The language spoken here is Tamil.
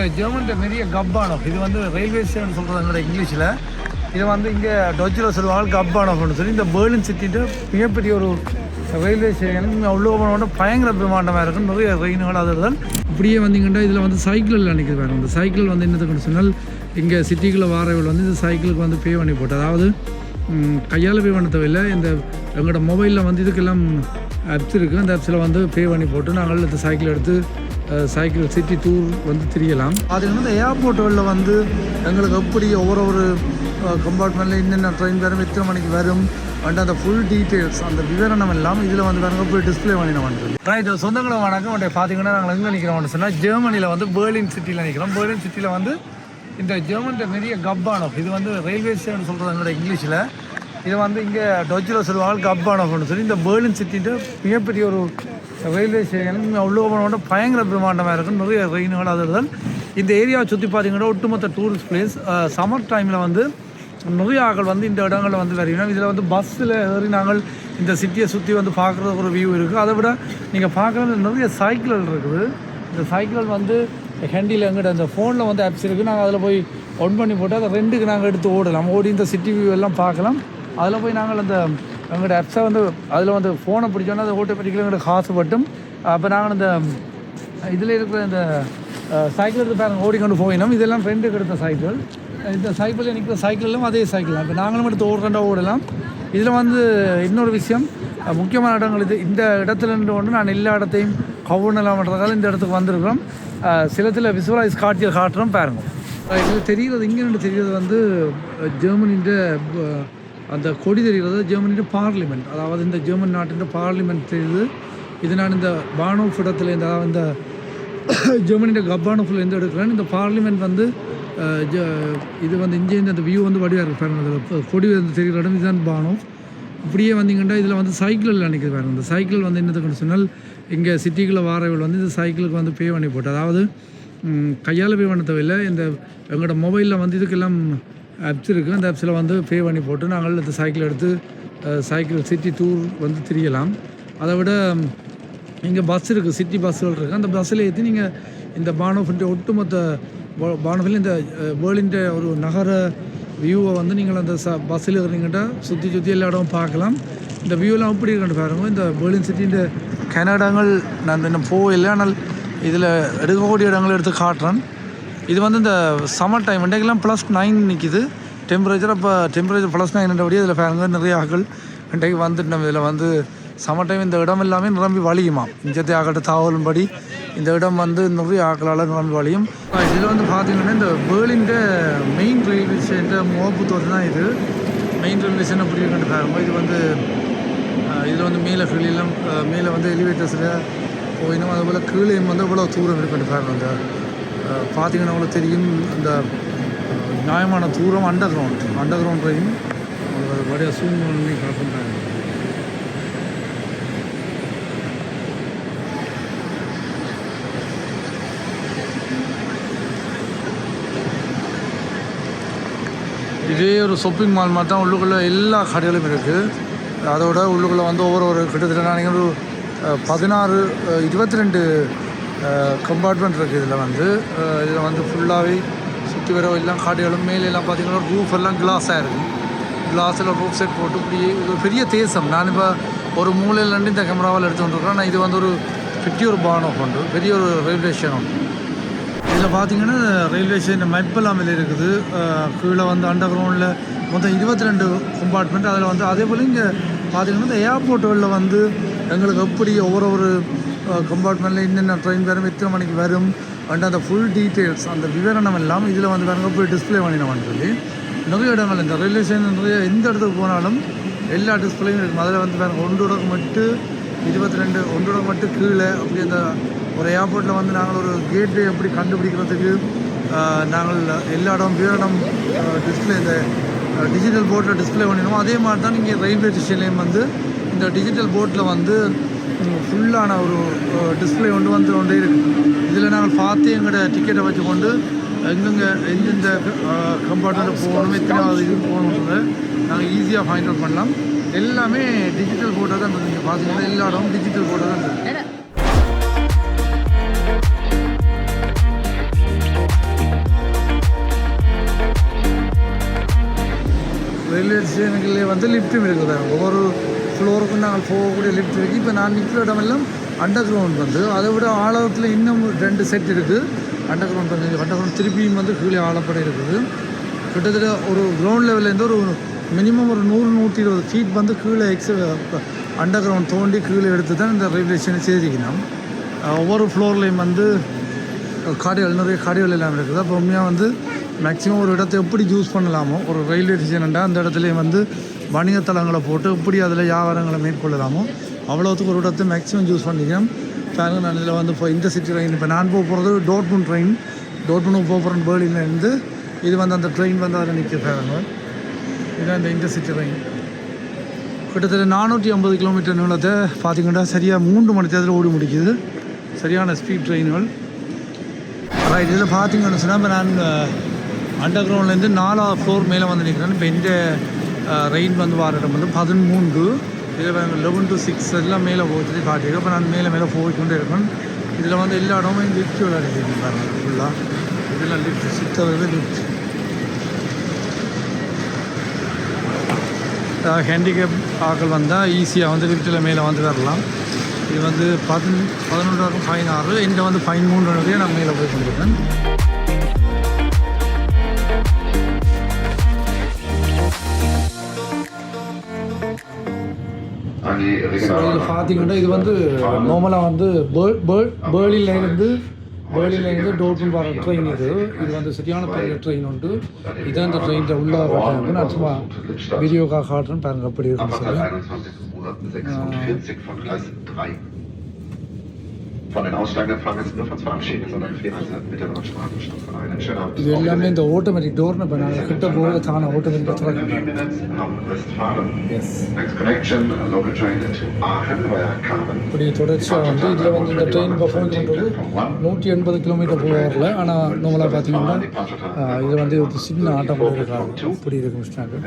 இந்த ஜெர்மன்ட்ட நிறைய கப்பானோஃப் இது வந்து ரயில்வே ஸ்டேஷன் சொல்கிறது எங்களோட இங்கிலீஷில். இது வந்து இங்கே டொச்சில் சொல்லுவாங்க கப்பானோஃப்னு சொல்லி. இந்த பேர்லின் சிட்டிட்டு மிகப்பெரிய ஒரு ரயில்வே ஸ்டேஷன் அவ்வளோ போனோட பயங்கர பிரமாண்டமாக இருக்கும். நிறைய ட்ரெயின்கள் அதுதான் இப்படியே வந்தீங்கன்னா இதில் வந்து சைக்கிளில் நினைக்கிது பாருங்க. இந்த சைக்கிள் வந்து என்னதுன்னு சொன்னால் இங்கே சிட்டிக்குள்ளே வாரவர்கள் வந்து இந்த சைக்கிளுக்கு வந்து பே பண்ணி போட்டு. அதாவது கையால் பே பண்ண தேவையில்லை. இந்த எங்களோட மொபைலில் வந்து இதுக்கெல்லாம் ஆப்ஸ் இருக்குது அந்த ஆப்ஸில் வந்து பே பண்ணி போட்டு நாங்கள் இந்த சைக்கிள் எடுத்து சைக்கிள் சிட்டி டூர் வந்து திரியலாம். அதில் வந்து ஏர்போர்ட்டுகளில் வந்து எங்களுக்கு எப்படி ஒவ்வொரு ஒரு கம்பார்ட்மெண்ட்டில் என்னென்ன ட்ரெயின் வரும் எத்தனை மணிக்கு வரும் அண்ட் அந்த ஃபுல் டீட்டெயில்ஸ் அந்த விவரணம் எல்லாம் இதில் வந்து பாருங்க போய் டிஸ்பிளே பண்ணி நான் வந்து. ரைட் சொந்தங்களை வணக்கம். உடைய பார்த்தீங்கன்னா நாங்கள் எங்கே நிற்கிறோம்னு சொன்னால் ஜெர்மனியில் வந்து பேர்லின் சிட்டியில் நிற்கிறோம். பேர்லின் சிட்டியில் வந்து இந்த ஜெர்மன்ட்ட நிறைய கப்பானோஃப் இது வந்து ரயில்வே ஸ்டேஷன் சொல்கிறது எங்களோட இங்கிலீஷில். இது வந்து இங்கே டொச்சில் சொல்லுவாங்க கப்பானோஃப்னு சொல்லி இந்த பேர்லின் சிட்டின்ட்டு மிகப்பெரிய ஒரு ரயில்வே ஸ்டேஷன் அவ்வளோ போனோட பயங்கர பிரமாண்டமாக இருக்கும். நிறைய ட்ரெயின்கள் அதுதான் இந்த ஏரியாவை சுற்றி பார்த்தீங்கன்னா ஒட்டுமொத்த டூரிஸ்ட் பிளேஸ் சம்மர் டைமில் வந்து நிறைய வந்து இந்த இடங்களில் வந்து வருவீங்க இதில் வந்து பஸ்ஸில் ஏறி நாங்கள் இந்த சிட்டியை சுற்றி வந்து பார்க்குறது ஒரு வியூ இருக்குது அதை விட நீங்கள் பார்க்குறது நிறைய சைக்கிள்கள் இருக்குது. இந்த சைக்கிள் வந்து ஹேண்டில் எங்கிட்ட அந்த ஃபோனில் வந்து ஆப்ஸ் இருக்குது நாங்கள் அதில் போய் ஒன் பண்ணி போட்டு அதை ரெண்டுக்கு நாங்கள் எடுத்து ஓடலாம். ஓடி இந்த சிட்டி வியூ எல்லாம் பார்க்கலாம். அதில் போய் நாங்கள் அந்த எங்கள்கிட்ட அப்ஸை வந்து அதில் வந்து ஃபோனை பிடிச்சோன்னா அதை ஆட்டோமேட்டிக்கலாக எங்கள்கிட்ட காசு பட்டும். அப்போ நாங்கள் இந்த இதில் இருக்கிற இந்த சைக்கிள் எடுத்து பாருங்க ஓடிக்கொண்டு போயினோம். இதெல்லாம் ஃப்ரெண்டுக்கு எடுத்த சைக்கிள் இந்த சைக்கிளில் நிற்கிற சைக்கிளெல்லாம் அதே சைக்கிள் தான். இப்போ நாங்களும் எடுத்து ஓடுறண்டா ஓடலாம். இதில் வந்து இன்னொரு விஷயம் முக்கியமான இடங்கள் இது. இந்த இடத்துல இருந்து கொண்டு நான் எல்லா இடத்தையும் கவுனலாம்ன்றதால இந்த இடத்துக்கு வந்திருக்கிறோம். சில சிலத்தில் விசுவலைஸ் காட்சியில் காட்டுறோம் பாருங்க. இதில் இது தெரிகிறது இங்கே தெரிகிறது வந்து ஜெர்மனின்ற அந்த கொடி தெரிகிறது ஜெர்மனியின் பார்லிமெண்ட். அதாவது இந்த ஜெர்மன் நாட்டின் பார்லிமெண்ட் தெரியுது இது நான் இந்த பானோஃப் இடத்துல இந்த அதாவது இந்த ஜெர்மனியோட கப்பானோஃபில் எந்த எடுக்கிறேன். இந்த பார்லிமெண்ட் வந்து ஜ- இது வந்து இங்கேருந்து இந்த வியூ வந்து வடிவாக இருக்குது பாருங்க. அதில் கொடி வந்து தெரிகிற இடம் இதுதான் பானோஃப் இப்படியே வந்தீங்கன்னா இதில் வந்து சைக்கிளில் நினைக்கிது பாருங்கள் இந்த சைக்கிள் வந்து என்னதுக்குன்னு சொன்னால் இங்கே சிட்டிக்குள்ளே வாரவர்கள் வந்து இந்த சைக்கிளுக்கு வந்து பே பண்ணி போட்டு அதாவது கையால் பே பண்ண தேவையில்லை. இந்த எங்களோட மொபைலில் வந்து இதுக்கெல்லாம் ஆப்ஸ் இருக்குது அந்த ஆப்ஸில் வந்து பே பண்ணி போட்டு நாங்கள் இந்த சைக்கிள் எடுத்து சைக்கிள் சிட்டி டூர் வந்து திரியலாம். அதை விட இங்கே பஸ் இருக்குது சிட்டி பஸ்ஸுகள் இருக்குது அந்த பஸ்ஸில் ஏற்றி நீங்கள் இந்த பானோஃபின் ஒட்டுமொத்த பானோஃபில் இந்த வேர்ல்டின் ஒரு நகர வியூவை வந்து நீங்கள் அந்த ச பஸ்ஸில் இருந்தீங்கன்னா சுற்றி சுற்றி எல்லா இடமும் பார்க்கலாம். இந்த வியூலாம் எப்படி இருக்குன்னு பாருங்க. இந்த பேர்லின் சிட்டின்ற கனடாங்கள் நான் இன்னும் போகல ஆனால் இதில் எடுக்கக்கூடிய இடங்களை எடுத்து காட்டுறேன். இது வந்து இந்த சம்மர் டைம் இன்றைக்கெல்லாம் ப்ளஸ் நைன் நிற்கிது டெம்பரேச்சர் அப்போ டெம்பரேச்சர் ப்ளஸ் நைன்றபடி இதில் ஃபேனுங்க நிறைய ஆட்கள் இன்றைக்கு வந்துட்டோம் இதில் வந்து சம்மர் டைம் இந்த இடம் எல்லாமே நிரம்பி வழியுமா? இஞ்சத்தை ஆகட்ட தாவலும்படி இந்த இடம் வந்து நிறைய ஆக்களால் நிரம்பி வழியும். இதில் வந்து பார்த்தீங்கன்னா இந்த பேர்லின்ற மெயின் ரயில்வே ஸ்டேஷன் முகப்புத்தோடு தான் இது. மெயின் ரயில்வே ஸ்டேஷன் அப்படி இருக்குன்னு பாருங்க இது வந்து இதில் வந்து மேலே கீழெல்லாம் மேலே வந்து எலிவேட்டர்ஸில் போயினும். அதுபோல் கீழே வந்து இவ்வளோ தூரம் இருக்குன்னு பாருங்க. அந்த பார்த்தீங்கன்னா உங்களுக்கு தெரியும் அந்த நியாயமான தூரம் அண்டர் கிரவுண்ட் அண்டர் கிரவுண்ட் அவங்க வடியாக சூம் பண்ணி காட்டுறாங்க இதே ஒரு ஷாப்பிங் மால் மாதிரி தான் உள்ளுக்குள்ளே எல்லா கடைகளும் இருக்குது அதோட உள்ளுக்குள்ளே வந்து ஒவ்வொரு ஒரு கிட்டத்தட்ட நான் ஒரு பதினாறு இருபத்தி ரெண்டு கம்பார்ட்மெண்ட் இருக்குது இதில் வந்து. இதில் வந்து ஃபுல்லாகவே சுற்றி வர எல்லாம் காடுகளும் மேலே எல்லாம் பார்த்தீங்கன்னா ரூஃப் எல்லாம் கிளாஸாக இருக்கும் கிளாஸில் ரூஃப் செட் போட்டு இப்படி இது ஒரு பெரிய தேசம். நான் இப்போ ஒரு மூலையிலேருந்து இந்த கேமராவில் எடுத்து வந்துருக்கேன் நான் இது வந்து ஒரு ஃபிஃப்டி ஒரு பானம் உண்டு. பெரிய ஒரு ரயில்வே ஸ்டேஷன் உண்டு. இதில் பார்த்தீங்கன்னா ரயில்வே ஸ்டேஷன் மெட்பலாமில் இருக்குது. கீழே வந்து அண்டர் கிரவுண்டில் மொத்தம் இருபத்தி ரெண்டு கம்பார்ட்மெண்ட் அதில் வந்து அதே போல் இங்கே பார்த்தீங்கன்னா இந்த ஏர்போர்ட்டுகளில் வந்து எங்களுக்கு எப்படி ஒவ்வொரு ஒரு கம்பார்ட்மெண்ட்டில் என்னென்ன ட்ரெயின் வரும் எத்தனை மணிக்கு வரும் அண்ட் அந்த ஃபுல் டீட்டெயில்ஸ் அந்த விவரணம் எல்லாம் இதில் வந்து பாருங்க போய் டிஸ்பிளே பண்ணினோம்னு சொல்லி. நிறைய இடங்கள் இந்த ரயில்வே ஸ்டேஷன் நிறைய எந்த இடத்துக்கு போனாலும் எல்லா டிஸ்பிளேயும் இருக்கும். அதில் வந்து பாருங்க ஒன்றோடக்கு மட்டும் இருபத்தி ரெண்டு ஒன்றோட மட்டும் கீழே அப்படி அந்த ஒரு ஏர்போர்ட்டில் வந்து நாங்கள் ஒரு கேட்வே எப்படி கண்டுபிடிக்கிறதுக்கு uh, நாங்கள் எல்லா இடம் விவரணம் uh, டிஸ்பிளே இந்த டிஜிட்டல் போர்ட்டில் டிஸ்பிளே பண்ணிடுவோம். அதே மாதிரி தான் இங்கே ரயில்வே ஸ்டேஷன்லேயும் வந்து இந்த டிஜிட்டல் போர்ட்டில் வந்து ஃபுல்லான ஒரு ഫുള്ളാണ് கொண்டு வந்து കൊണ്ട് இருக்குது இதில் நாங்கள் பார்த்து എങ്ങളുടെ டிக்கெட்டை வச்சுக்கொண்டு எங்கெங்கே எந்தெந்த கம்பார்ட்மெண்ட் போகணும் எத்தனை அது இது போகணுன்றது நாங்கள் ஈஸியாக ஃபைண்ட் அவுட் பண்ணலாம். எல்லாமே டிஜிட்டல் ஃபோட்டோ தான் நீங்கள் பார்த்தீங்கன்னா எல்லா இடமும் டிஜிட்டல் ஃபோட்டோ தான் இருக்குது ரயில்வே ஸ்டேஷனுக்குள்ளே வந்து லிஃப்ட்டும் இருக்குது. ஒவ்வொரு ஃப்ளோருக்கும் நாங்கள் போகக்கூடிய லிஃப்ட் இருக்குது இப்போ நான் நிற்கிற இடமெல்லாம் அண்டர் கிரவுண்ட் வந்து. அதை விட ஆழத்தில் இன்னும் ரெண்டு செட் இருக்குது அண்டர் கிரவுண்ட் வந்து அண்டர் கிரவுண்ட் திருப்பியும் வந்து கீழே ஆழப்பட இருக்குது. கிட்டத்தட்ட ஒரு கிரவுண்ட் லெவல்லேருந்து ஒரு மினிமம் ஒரு நூறு நூற்றி இருபது ஃபீட் வந்து கீழே எக்ஸ் அண்டர் கிரவுண்ட் தோண்டி கீழே எடுத்து தான் இந்த ரெகுலேஷனை ஸ்டேஷனை செய்திக்கணும் ஒவ்வொரு ஃப்ளோர்லேயும் வந்து காடுகள் நிறைய காடிகள் எல்லாம் இருக்குது. அப்போ உண்மையாக வந்து மேக்ஸிமம் ஒரு இடத்தை எப்படி யூஸ் பண்ணலாமோ ஒரு ரயில்வே ஸ்டேஷன்டா அந்த இடத்துலையும் வந்து வணிகத்தலங்களை போட்டு எப்படி அதில் வியாபாரங்களை மேற்கொள்ளலாமோ அவ்வளோத்துக்கு ஒரு இடத்தை மேக்ஸிமம் யூஸ் பண்ணிக்கணும் பாருங்கள் நான் இதில் வந்து இப்போ இந்த சிட்டி ட்ரெயின் இப்போ நான் போக போகிறது டோட்மூன் ட்ரெயின் டோட்மூன் போக போகிறேன் பேர்லின்லேருந்து இது வந்து அந்த ட்ரெயின் வந்து அதில் நிற்க பாருங்க இதுதான் இந்த இன்டர்சிட்டி ட்ரெயின் கிட்டத்தட்ட நானூற்றி ஐம்பது கிலோமீட்டர் நீளத்தை பார்த்திங்கன்னா சரியாக மூன்று மணி தேர்தல் ஓடி முடிக்குது. சரியான ஸ்பீட் ட்ரெயின்கள் ரைட் இதில் பார்த்தீங்கன்னு சொன்னால் இப்போ நான் அண்டர் கிரவுண்ட்லேருந்து நாலா ஃப்ளோர் மேலே வந்து நிற்கிறேன் இப்போ இந்த ரெயின் வந்து வர இடம் வந்து பதிமூன்று. இதில் லெவன் டு சிக்ஸ் எல்லாம் மேலே போகிறது காட்டியிருக்கேன் இப்போ நான் மேலே மேலே போய்கொண்டே இருக்கேன் இதில் வந்து எல்லா இடமும் லிஃப்ட் விளையாடிட்டு பாருங்கள் ஃபுல்லாக இதெல்லாம் லிஃப்ட் சித்தவர்கள் லிஃப்ட் ஹேண்டிகேப் ஆக்கள் வந்தால் ஈஸியாக வந்து லிஃப்ட்டில் மேலே வந்து வரலாம். இது வந்து பதின பதினொன்றாயிரம் ஃபைன் ஆறு இந்த வந்து ஃபைன் மூன்று நான் மேலே போய் கொண்டிருக்கேன் ஸோ regionale இது பார்த்தீங்கன்னா இது வந்து நார்மலாக வந்து பேர்லிலேருந்து பேர்லிலேருந்து டோர்பன் வர ட்ரெயின் இது. இது வந்து சரியான பெரிய ட்ரெயின் உண்டு. இதான் இந்த ட்ரெயினில் உள்ள கட்டாயம் நான் சும்மா வீடியோக்காக காட்டுறேன் பாருங்க அப்படி இருக்குன்னு சொல்லி எல்லாமே இந்த ஆட்டோமேட்டிக் டோர்னு நாங்கள் கிட்ட போக தானே Kamen. இப்படி தொடர்ச்சியாக வந்து இதில் வந்து இந்த ட்ரெயின் பர்ஃபார்ம் பண்ணுறது நூற்றி எண்பது கிலோமீட்டர் போக வரல ஆனால் நார்மலாக பார்த்தீங்கன்னா இது வந்து ஒரு சின்ன ஆட்டம் இருக்காது இப்படி இருக்கும் ஸ்டாண்டு